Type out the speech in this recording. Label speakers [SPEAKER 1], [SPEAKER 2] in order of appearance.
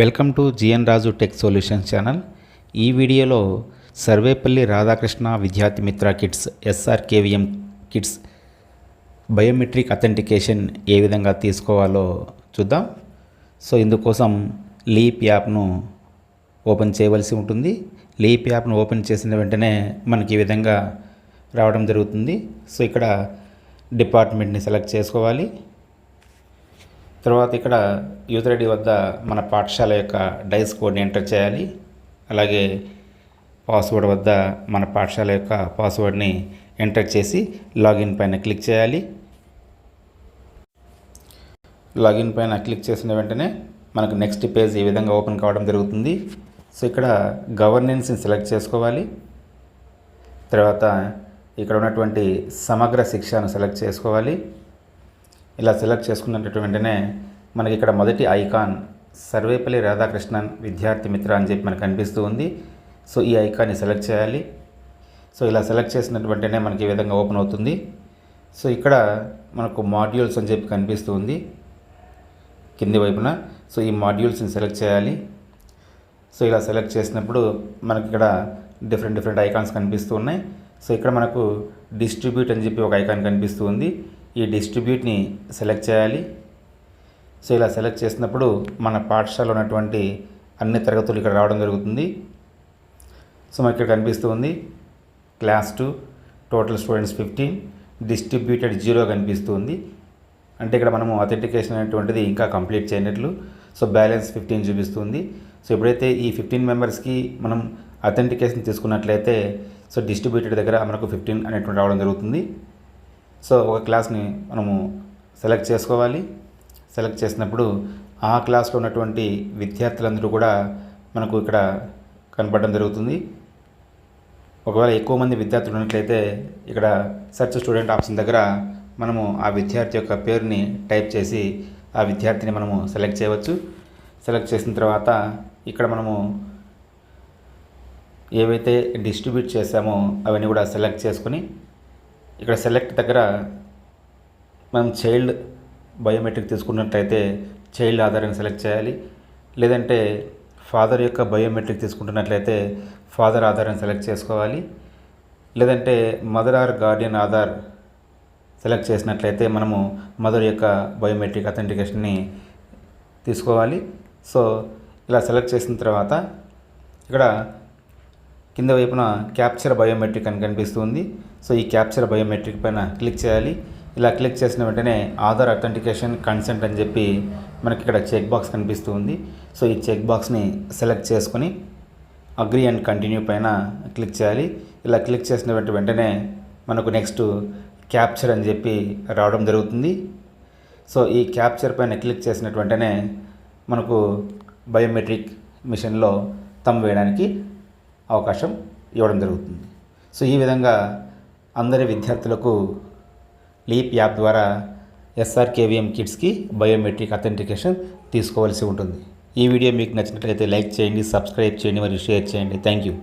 [SPEAKER 1] Welcome to GN Raju tech solutions channel. ఈ వీడియోలో Sarvepalli Radhakrishna Vidyarthi Mitra kits SRKVM kits biometric authentication ఏ విధంగా తీసుకోవాలో చూద్దాం. So ఇందుకోసం లీప్ యాప్ను ఓపెన్ చేయవలసి ఉంటుంది. లీప్ యాప్ను ఓపెన్ చేసిన వెంటనే మనకి ఈ విధంగా రావడం జరుగుతుంది. సో ఇక్కడ డిపార్ట్మెంట్ని సెలెక్ట్ చేసుకోవాలి. తర్వాత ఇక్కడ యూజర్ ఐడి వద్ద మన పాఠశాల యొక్క డైస్ కోడ్ని ఎంటర్ చేయాలి. అలాగే పాస్వర్డ్ వద్ద మన పాఠశాల యొక్క పాస్వర్డ్ని ఎంటర్ చేసి లాగిన్ పైన క్లిక్ చేయాలి. లాగిన్ పైన క్లిక్ చేసిన వెంటనే మనకు నెక్స్ట్ పేజ్ ఈ విధంగా ఓపెన్ కావడం జరుగుతుంది. సో ఇక్కడ గవర్నెన్స్ని సెలెక్ట్ చేసుకోవాలి. తర్వాత ఇక్కడ ఉన్నటువంటి సమగ్ర శిక్షను సెలెక్ట్ చేసుకోవాలి. ఇలా సెలెక్ట్ చేసుకున్నటువంటి వెంటనే మనకి ఇక్కడ మొదటి ఐకాన్ సర్వేపల్లి రాధాకృష్ణన్ విద్యార్థి మిత్ర అని చెప్పి మనకు కనిపిస్తూ ఉంది. సో ఈ ఐకాన్ని సెలెక్ట్ చేయాలి. సో ఇలా సెలెక్ట్ చేసినటువంటినే వెంటనే మనకి ఈ విధంగా ఓపెన్ అవుతుంది. సో ఇక్కడ మనకు మాడ్యూల్స్ అని చెప్పి కనిపిస్తూ ఉంది. కింది వైపున. సో ఈ మాడ్యూల్స్ని సెలెక్ట్ చేయాలి. సో ఇలా సెలెక్ట్ చేసినప్పుడు మనకి ఇక్కడ డిఫరెంట్ డిఫరెంట్ ఐకాన్స్ కనిపిస్తూ ఉన్నాయి. సో ఇక్కడ మనకు డిస్ట్రిబ్యూట్ అని చెప్పి ఒక ఐకాన్ కనిపిస్తూ ఉంది. ఈ డిస్ట్రిబ్యూట్ని సెలెక్ట్ చేయాలి. సో ఇలా సెలెక్ట్ చేసినప్పుడు మన పాఠశాలలో ఉన్నటువంటి అన్ని తరగతులు ఇక్కడ రావడం జరుగుతుంది. సో మనకి ఇక్కడ కనిపిస్తూ ఉంది. Class two total students fifteen distributed zero కనిపిస్తుంది అంటే ఇక్కడ మనము అథెంటికేషన్ అనేటువంటిది ఇంకా కంప్లీట్ చేయనట్లు. సో బ్యాలెన్స్ ఫిఫ్టీన్ చూపిస్తుంది సో ఎప్పుడైతే ఈ ఫిఫ్టీన్ మెంబర్స్కి మనం అథెంటికేషన్ తీసుకున్నట్లయితే సో డిస్ట్రిబ్యూటెడ్ దగ్గర మనకు ఫిఫ్టీన్ అనేటువంటి రావడం జరుగుతుంది. సో ఒక క్లాస్ని మనము సెలెక్ట్ చేసుకోవాలి. సెలెక్ట్ చేసినప్పుడు ఆ క్లాస్లో ఉన్నటువంటి విద్యార్థులందరూ కూడా మనకు ఇక్కడ కనపడడం జరుగుతుంది. ఒకవేళ ఎక్కువ మంది విద్యార్థులు ఉన్నట్లయితే ఇక్కడ సెర్చ్ స్టూడెంట్ ఆప్షన్ దగ్గర మనము ఆ విద్యార్థి యొక్క పేరుని టైప్ చేసి ఆ విద్యార్థిని మనము సెలెక్ట్ చేయవచ్చు. సెలెక్ట్ చేసిన తర్వాత ఇక్కడ మనము ఏవైతే డిస్ట్రిబ్యూట్ చేసామో అవన్నీ కూడా సెలెక్ట్ చేసుకొని ఇక్కడ సెలెక్ట్ దగ్గర మనం చైల్డ్ బయోమెట్రిక్ తీసుకున్నట్లయితే చైల్డ్ ఆధారాన్ని సెలెక్ట్ చేయాలి. లేదంటే ఫాదర్ యొక్క బయోమెట్రిక్ తీసుకుంటున్నట్లయితే ఫాదర్ ఆధారాన్ని సెలెక్ట్ చేసుకోవాలి. లేదంటే mother or guardian Aadhaar select చేసినట్లయితే మనము మదర్ యొక్క బయోమెట్రిక్ అథెంటికేషన్ని తీసుకోవాలి. సో ఇలా సెలెక్ట్ చేసిన తర్వాత ఇక్కడ కింద వైపున క్యాప్చర్ బయోమెట్రిక్ అని కనిపిస్తుంది. సో ఈ క్యాప్చర్ బయోమెట్రిక్ పైన క్లిక్ చేయాలి. ఇలా క్లిక్ చేసిన వెంటనే ఆధార్ అథెంటికేషన్ కన్సెంట్ అని చెప్పి మనకి ఇక్కడ చెక్ బాక్స్ కనిపిస్తుంది. సో ఈ చెక్ బాక్స్ని సెలెక్ట్ చేసుకొని అగ్రి అండ్ కంటిన్యూ పైన క్లిక్ చేయాలి. ఇలా క్లిక్ చేసిన వెంటనే మనకు నెక్స్ట్ క్యాప్చర్ అని చెప్పి రావడం జరుగుతుంది. సో ఈ క్యాప్చర్ పైన క్లిక్ చేసినట్టు వెంటనే మనకు బయోమెట్రిక్ మిషన్లో తమ్ వేయడానికి అవకాశం ఇవ్వడం జరుగుతుంది. సో ఈ విధంగా అందరి విద్యార్థులకు లీప్ యాప్ ద్వారా ఎస్ఆర్కేవిఎం కిడ్స్కి బయోమెట్రిక్ అథెంటికేషన్ తీసుకోవాల్సి ఉంటుంది. ఈ వీడియో మీకు నచ్చినట్లయితే లైక్ చేయండి సబ్స్క్రైబ్ చేయండి మరియు షేర్ చేయండి. Thank you.